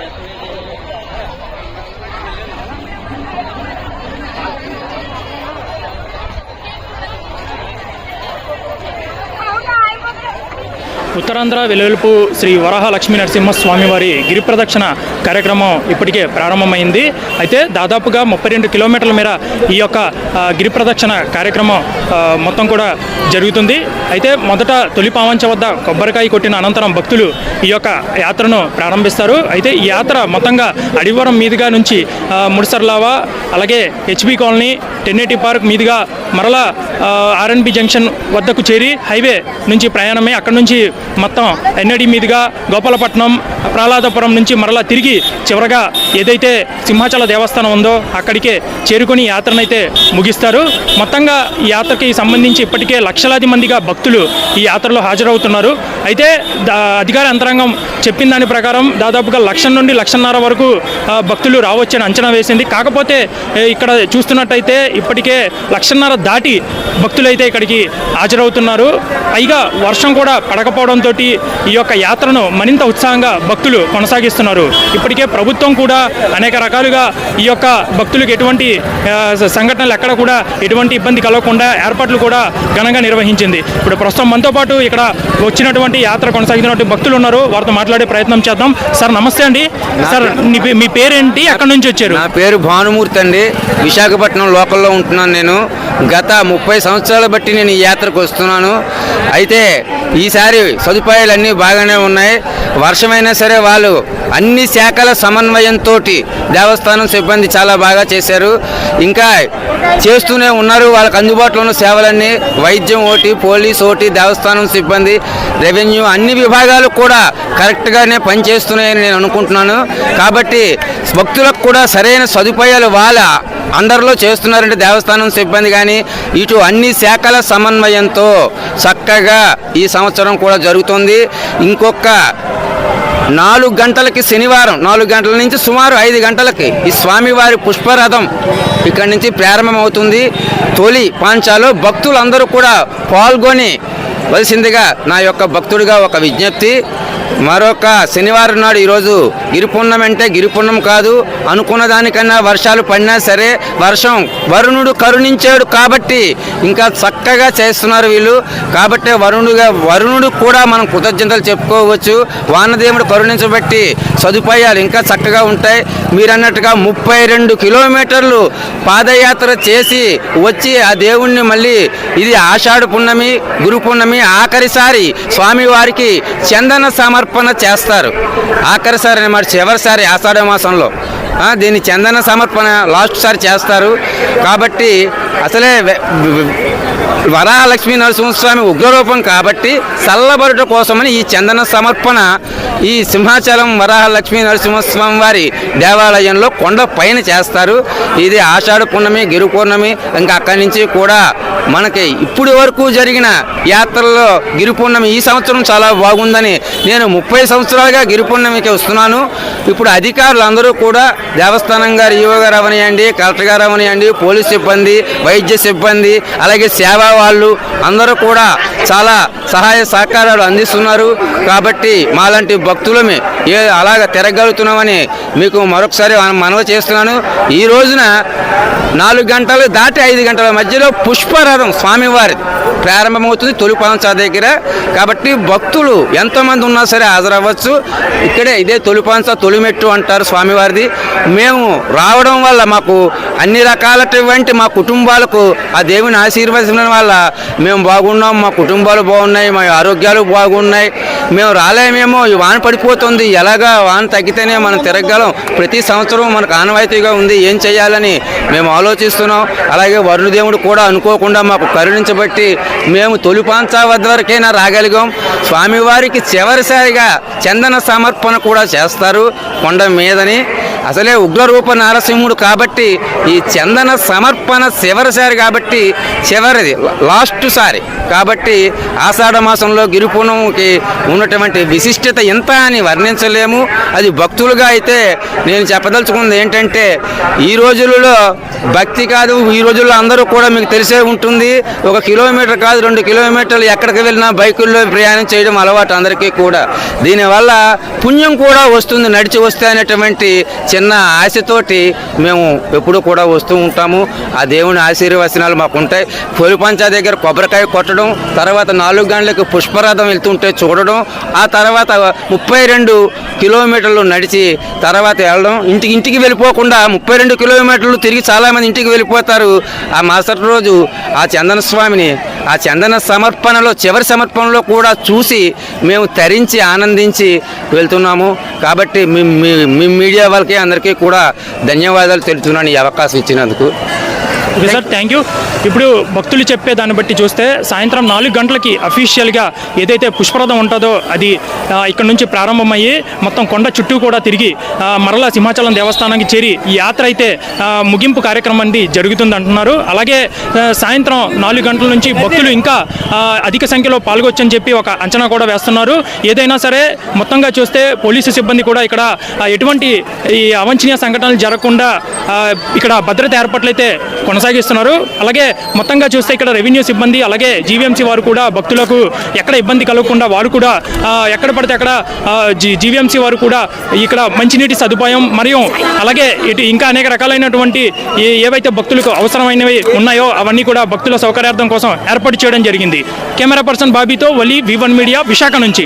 Thank you. Uttarandhra వెలువెలుపు Shri వరాహ లక్ష్మీ నరసింహస్వామి వారి గిరి ప్రదక్షిణ కార్యక్రమం ఇప్పటికే ప్రారంభమైంది. అయితే దాదాపుగా ముప్పై రెండు కిలోమీటర్ల మేర ఈ యొక్క గిరి ప్రదక్షిణ కార్యక్రమం మొత్తం కూడా జరుగుతుంది. అయితే మొదట తొలి పావంచ వద్ద కొబ్బరికాయ కొట్టిన అనంతరం భక్తులు ఈ యొక్క యాత్రను ప్రారంభిస్తారు. అయితే ఈ యాత్ర మొత్తంగా అడివరం మీదుగా నుంచి ముడిసర్లావా అలాగే హెచ్బి కాలనీ టెన్నేటి పార్క్ మీదుగా మరలా ఆర్ఎన్బి జంక్షన్ వద్దకు చేరి హైవే నుంచి ప్రయాణమై అక్కడ నుంచి మొత్తం ఎన్నడి మీదుగా గోపాలపట్నం ప్రహ్లాదపురం నుంచి మరలా తిరిగి చివరగా ఏదైతే సింహాచల దేవస్థానం ఉందో అక్కడికే చేరుకొని యాత్రనైతే ముగిస్తారు. మొత్తంగా ఈ యాత్రకి సంబంధించి ఇప్పటికే లక్షలాది మందిగా భక్తులు ఈ యాత్రలో హాజరవుతున్నారు. అయితే అధికార యంత్రాంగం చెప్పిన దాని ప్రకారం దాదాపుగా లక్ష నుండి లక్షన్నర వరకు భక్తులు రావచ్చని అంచనా వేసింది. కాకపోతే ఇక్కడ చూస్తున్నట్టయితే ఇప్పటికే లక్షన్నర దాటి భక్తులైతే ఇక్కడికి హాజరవుతున్నారు. పైగా వర్షం కూడా పడకపోవడంతో ఈ యొక్క యాత్రను మరింత ఉత్సాహంగా భక్తులు కొనసాగిస్తున్నారు. ఇప్పటికే ప్రభుత్వం కూడా అనేక రకాలుగా ఈ యొక్క భక్తులకు ఎటువంటి సంఘటనలు ఎక్కడ కూడా ఎటువంటి ఇబ్బంది కలగకుండా ఏర్పాట్లు కూడా ఘనంగా నిర్వహించింది. ఇప్పుడు ప్రస్తుతం మనతో పాటు ఇక్కడ వచ్చినటువంటి యాత్ర కొనసాగుతున్నటువంటి భక్తులు ఉన్నారు వారితో మాట్లాడే ప్రయత్నం చేద్దాం. సార్ నమస్తే అండి. సార్ మీ పేరేంటి? అక్కడి నుంచి వచ్చారు? నా పేరు భానుమూర్తి అండి. విశాఖపట్నం లోకల్లో ఉంటున్నాను నేను. గత ముప్పై సంవత్సరాల బట్టి నేను ఈ యాత్రకు వస్తున్నాను. అయితే ఈసారి సదుపాయాలు అన్నీ బాగానే ఉన్నాయి. వర్షమైనా సరే వాళ్ళు అన్ని శాఖల సమన్వయంతో దేవస్థానం సిబ్బంది చాలా బాగా చేశారు. ఇంకా చేస్తూనే ఉన్నారు. వాళ్ళకి అందుబాటులో ఉన్న సేవలన్నీ వైద్యం ఒకటి పోలీస్ ఒకటి దేవస్థానం సిబ్బంది రెవెన్యూ అన్ని విభాగాలు కూడా కరెక్ట్గానే పనిచేస్తున్నాయని నేను అనుకుంటున్నాను. కాబట్టి భక్తులకు కూడా సరైన సదుపాయాలు వాళ్ళ అందరిలో చేస్తున్నారంటే దేవస్థానం సిబ్బంది కానీ ఇటు అన్ని శాఖల సమన్వయంతో చక్కగా ఈ సంవత్సరం కూడా జరుగుతుంది. ఇంకొక నాలుగు గంటలకి శనివారం నాలుగు గంటల నుంచి సుమారు ఐదు గంటలకి ఈ స్వామివారి పుష్పరథం ఇక్కడి నుంచి ప్రారంభమవుతుంది. తొలి పాంచాలో భక్తులందరూ కూడా పాల్గొని వలసిందిగా నా యొక్క భక్తుడిగా ఒక విజ్ఞప్తి. మరొక శనివారం నాడు ఈరోజు గిరిపున్నం అంటే గిరిపున్నం కాదు. అనుకున్న దానికన్నా వర్షాలు పడినా సరే వర్షం వరుణుడు కరుణించాడు కాబట్టి ఇంకా చక్కగా చేస్తున్నారు వీళ్ళు. కాబట్టి వరుణుడుగా వరుణుడు కూడా మనం కృతజ్ఞతలు చెప్పుకోవచ్చు. వానదేవుడు కరుణించబట్టి సదుపాయాలు ఇంకా చక్కగా ఉంటాయి. మీరు అన్నట్టుగా ముప్పై రెండు కిలోమీటర్లు పాదయాత్ర చేసి వచ్చి ఆ దేవుణ్ణి మళ్ళీ ఇది ఆషాఢ పున్నమి గురు పున్నమి ఆఖరిసారి స్వామివారికి చందన సమర్పణ చేస్తారు. ఆఖరిసారి అనమాట చివరిసారి ఆషాఢ మాసంలో దీన్ని చందన సమర్పణ లాస్ట్ సారి చేస్తారు. కాబట్టి అసలే వరాలక్ష్మీ నరసింహస్వామి ఉగ్రరూపం కాబట్టి చల్లబరుట కోసమని ఈ చందన సమర్పణ ఈ సింహాచలం వరాహలక్ష్మీ నరసింహస్వామి వారి దేవాలయంలో కొండ పైన చేస్తారు. ఇది ఆషాఢ పూర్ణమి గిరు పూర్ణమి ఇంకా అక్కడి నుంచి కూడా మనకి ఇప్పుడు వరకు జరిగిన యాత్రల్లో గిరి పూర్ణమి ఈ సంవత్సరం చాలా బాగుందని నేను ముప్పై సంవత్సరాలుగా గిరి పూర్ణమికి వస్తున్నాను. ఇప్పుడు అధికారులు అందరూ కూడా దేవస్థానం గారు ఈవో గారు అవనియండి కలెక్టర్ గారు అవనియండి పోలీస్ సిబ్బంది వైద్య సిబ్బంది అలాగే సేవా వాళ్ళు అందరూ కూడా చాలా సహాయ సహకారాలు అందిస్తున్నారు. కాబట్టి మాలాంటి భక్తులమే ఏ అలాగ తిరగలుగుతున్నామని మీకు మరొకసారి మనవి చేస్తున్నాను. ఈ రోజున నాలుగు గంటలు దాటి ఐదు గంటల మధ్యలో పుష్పరథం స్వామివారి ప్రారంభమవుతుంది తొలి పాంచా దగ్గర. కాబట్టి భక్తులు ఎంతమంది ఉన్నా సరే హాజరవ్వచ్చు. ఇక్కడే ఇదే తొలి తొలిమెట్టు అంటారు స్వామివారిది. మేము రావడం వల్ల మాకు అన్ని రకాలటువంటి మా కుటుంబాలకు ఆ దేవుని ఉండడం వల్ల మేము బాగున్నాం మా కుటుంబాలు బాగున్నాయి మా ఆరోగ్యాలు బాగున్నాయి. మేము రాలేమేమో ఈ వాన పడిపోతుంది. ఎలాగా వాన తగ్గితేనే మనం తిరగలం ప్రతి సంవత్సరం మనకు ఆనవాయితీగా ఉంది ఏం చేయాలని మేము ఆలోచిస్తున్నాం. అలాగే వరుణదేవుడు కూడా అనుకోకుండా మాకు కరుణించబట్టి మేము తొలిపాంచా వద్ద వరకైనా రాగలిగాం. స్వామివారికి చివరిసారిగా చందన సమర్పణ కూడా చేస్తారు కొండ మీదని. అసలే ఉగ్రరూప నారసింహుడు కాబట్టి ఈ చందన సమర్పణ చివరిసారి కాబట్టి చివరిది లాస్ట్ సారి. కాబట్టి ఆషాఢ మాసంలో గిరిపుణంకి ఉన్నటువంటి విశిష్టత ఎంత అని వర్ణించలేము. అది భక్తులుగా అయితే నేను చెప్పదలుచుకుంది ఏంటంటే ఈ రోజులలో భక్తి కాదు ఈ రోజుల్లో అందరూ కూడా మీకు తెలిసే ఉంటుంది. ఒక కిలోమీటర్ కాదు రెండు కిలోమీటర్లు ఎక్కడికి వెళ్ళినా బైకుల్లో ప్రయాణం చేయడం అలవాటు అందరికీ కూడా. దీనివల్ల పుణ్యం కూడా వస్తుంది నడిచి వస్తే అనేటువంటి చిన్న ఆశతోటి మేము ఎప్పుడూ కూడా వస్తూ ఉంటాము. ఆ దేవుని ఆశీర్వచనాలు మాకు ఉంటాయి పొలి దగ్గర కొబ్బరికాయ కొట్టడం తర్వాత నాలుగు గంటలకు పుష్పరథం వెళ్తుంటే చూడడం ఆ తర్వాత ముప్పై రెండు కిలోమీటర్లు నడిచి తర్వాత వెళ్ళడం. ఇంటికి ఇంటికి వెళ్ళిపోకుండా ముప్పై రెండు కిలోమీటర్లు తిరిగి చాలామంది ఇంటికి వెళ్ళిపోతారు. ఆ మరుసటి రోజు ఆ చందన స్వామిని ఆ చందన సమర్పణలో చివరి సమర్పణలో కూడా చూసి మేము తరించి ఆనందించి వెళ్తున్నాము. కాబట్టి మీ మీ- మీడియా వాళ్ళకి అందరికీ కూడా ధన్యవాదాలు తెలుపుతున్నాను ఈ అవకాశం ఇచ్చినందుకు. ఓకే సార్ థ్యాంక్ యూ ఇప్పుడు భక్తులు చెప్పే దాన్ని బట్టి చూస్తే సాయంత్రం నాలుగు గంటలకి అఫీషియల్గా ఏదైతే పుష్పరథం ఉంటుందో అది ఇక్కడ నుంచి ప్రారంభమయ్యి మొత్తం కొండ చుట్టూ కూడా తిరిగి మరలా సింహాచలం దేవస్థానానికి చేరి ఈ యాత్ర అయితే ముగింపు కార్యక్రమం అనేది జరుగుతుంది అంటున్నారు. అలాగే సాయంత్రం నాలుగు గంటల నుంచి భక్తులు ఇంకా అధిక సంఖ్యలో పాల్గొచ్చని చెప్పి ఒక అంచనా కూడా వేస్తున్నారు. ఏదైనా సరే మొత్తంగా చూస్తే పోలీసు సిబ్బంది కూడా ఇక్కడ ఎటువంటి ఈ అవాంఛనీయ సంఘటనలు జరగకుండా ఇక్కడ భద్రత ఏర్పాట్లు అయితే కొనసాగిస్తున్నారు. అలాగే మొత్తంగా చూస్తే ఇక్కడ రెవెన్యూ సిబ్బంది అలాగే జీవీఎంసీ వారు కూడా భక్తులకు ఎక్కడ ఇబ్బంది కలగకుండా వారు కూడా ఎక్కడ పడితే అక్కడ జీవీఎంసీ వారు కూడా ఇక్కడ మంచినీటి సదుపాయం మరియు అలాగే ఇటు ఇంకా అనేక రకాలైనటువంటి ఏవైతే భక్తులకు అవసరమైనవి ఉన్నాయో అవన్నీ కూడా భక్తుల సౌకర్యార్థం కోసం ఏర్పాటు చేయడం జరిగింది. Camera person బాబీతో Vali V one media Visakha నుంచి.